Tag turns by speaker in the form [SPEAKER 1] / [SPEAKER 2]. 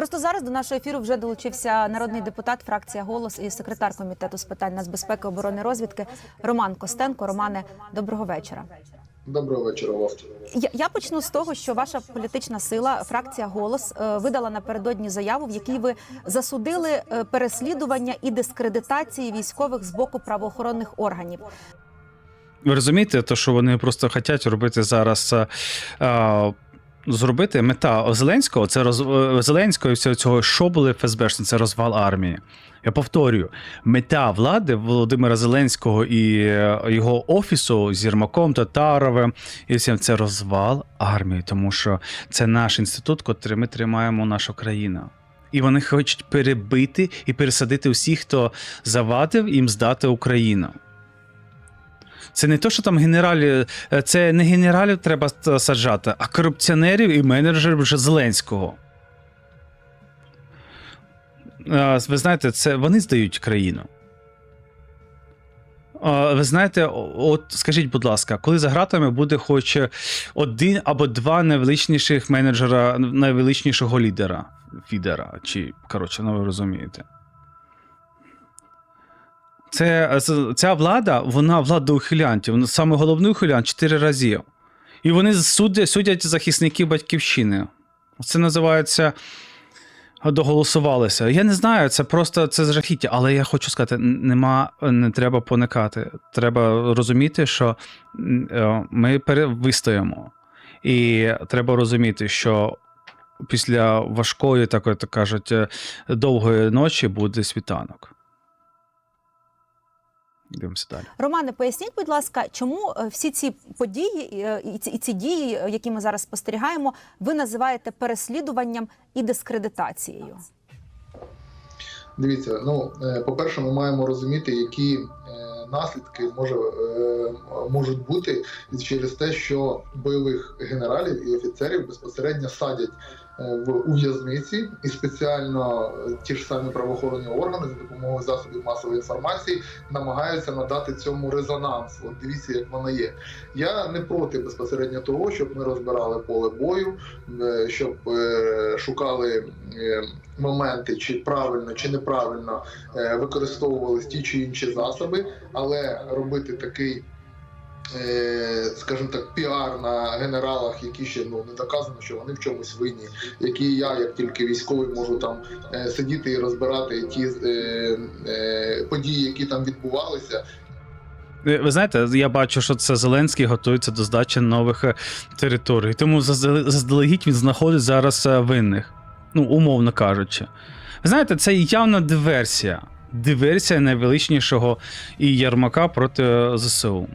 [SPEAKER 1] Просто зараз до нашого ефіру вже долучився народний депутат, фракція Голос і секретар комітету з питань нацбезпеки, оборони розвідки Роман Костенко. Романе, доброго вечора.
[SPEAKER 2] Доброго вечора, вас.
[SPEAKER 1] Я, я почну з того, що ваша політична сила, фракція Голос, е, видала напередодні заяву, в якій ви засудили е, переслідування і дискредитації військових з боку правоохоронних органів.
[SPEAKER 3] Ви розумієте, то що вони просто хочуть робити зараз. е, е, Зробити мета Зеленського це роз... е, Зеленського і всього цього, що були ФСБшні, це розвал армії. Я повторюю, мета влади Володимира Зеленського і е, його офісу з Єрмаком, Татаровим і всім це розвал армії, тому що це наш інститут, котрий ми тримаємо нашу країну. І вони хочуть перебити і пересадити усіх, хто завадив їм здати Україну. Це не то, що там генералі, е, це не генералів треба саджати, а корупціонерів і менеджерів Зеленського. Е, Ви знаєте, це вони здають країну. Е, Ви знаєте, от скажіть, будь ласка, коли за гратами буде хоч один або два найвеличніших менеджера, найвеличнішого лідера, фідера, чи коротше, ну ви розумієте. Це, ця влада, вона влада ухилянтів. Саме головний ухилянт чотири рази. І вони судять, судять захисників батьківщини. Це називається доголосувалися. Я не знаю, це просто це жахіття, але я хочу сказати: нема, не треба поникати. Треба розуміти, що е, ми пере- вистоїмо. І треба розуміти, що після важкої, так кажуть, е, довгої ночі буде світанок. Дивимося далі.
[SPEAKER 1] Романе, поясніть, будь ласка, чому е, всі ці події е, і ці, і ці дії, е, які ми зараз спостерігаємо, ви називаєте переслідуванням і дискредитацією?
[SPEAKER 2] Дивіться, ну по-перше, ми маємо розуміти, які наслідки може, можуть бути через те, що бойових генералів і офіцерів безпосередньо садять в у в'язниці, і спеціально е, ті ж самі правоохоронні органи за допомогою засобів масової інформації намагаються надати цьому резонанс. От дивіться, як воно є. Я не проти безпосередньо того, щоб ми розбирали поле бою, е, щоб е, шукали е, моменти, чи правильно, чи неправильно е, використовувались ті чи інші засоби, але робити такий. Е, Скажімо так, піар на генералах, які ще ну не доказано, що вони в чомусь винні, які я, як тільки військовий, можу там е, сидіти і розбирати ті е, е, події, які там відбувалися,
[SPEAKER 3] Ви знаєте, я бачу, що це Зеленський готується до здачі нових е, територій. Тому заздалегідь він знаходить зараз винних. Ну, умовно кажучи. Ви знаєте, це явна диверсія. Диверсія найвеличнішого і Ярмака проти ЗСУ.